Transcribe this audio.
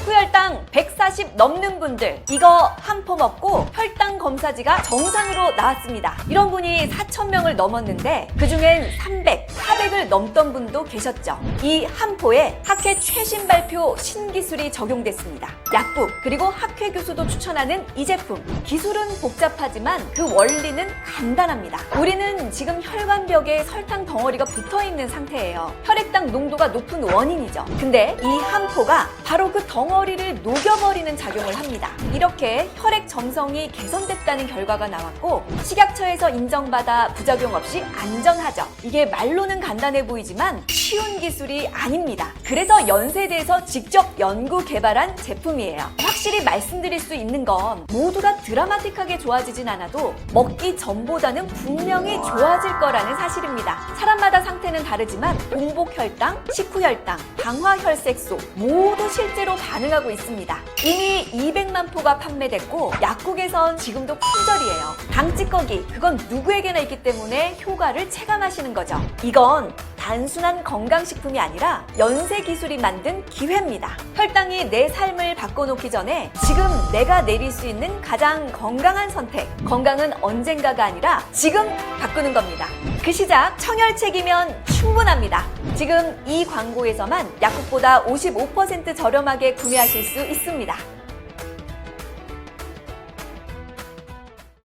그 식구혈당 100 40 넘는 분들 이거 한포 먹고 혈당 검사지가 정상으로 나왔습니다. 이런 분이 4,000명을 넘었는데 그중엔 300, 400을 넘던 분도 계셨죠. 이 한포에 학회 최신 발표 신기술이 적용됐습니다. 약국 그리고 학회 교수도 추천하는 이 제품. 기술은 복잡하지만 그 원리는 간단합니다. 우리는 지금 혈관벽에 설탕 덩어리가 붙어 있는 상태예요. 혈액당 농도가 높은 원인이죠. 근데 이 한포가 바로 그 덩어리를 녹여버리는 작용을 합니다. 이렇게 혈액 점성이 개선됐다는 결과가 나왔고 식약처에서 인정받아 부작용 없이 안전하죠. 이게 말로는 간단해 보이지만 쉬운 기술이 아닙니다. 그래서 연세대에서 직접 연구 개발한 제품이에요. 확실히 말씀드릴 수 있는 건 모두가 드라마틱하게 좋아지진 않아도 먹기 전보다는 분명히 좋아질 거라는 사실입니다. 사람마다 상태는 다르지만 공복 혈당, 식후 혈당, 당화 혈색소 모두 실제로 반응하고 있습니다. 이미 200만 포가 판매됐고 약국에선 지금도 품절이에요. 당 찌꺼기 그건 누구에게나 있기 때문에 효과를 체감하시는 거죠. 이건 단순한 건강식품이 아니라 연세 기술이 만든 기회입니다. 혈당이 내 삶을 바꿔놓기 전에 지금 내가 내릴 수 있는 가장 건강한 선택. 건강은 언젠가가 아니라 지금 바꾸는 겁니다. 그 시작 청혈책이면 충분합니다. 지금 이 광고에서만 약국보다 55% 저렴하게 구매하실 수 있습니다.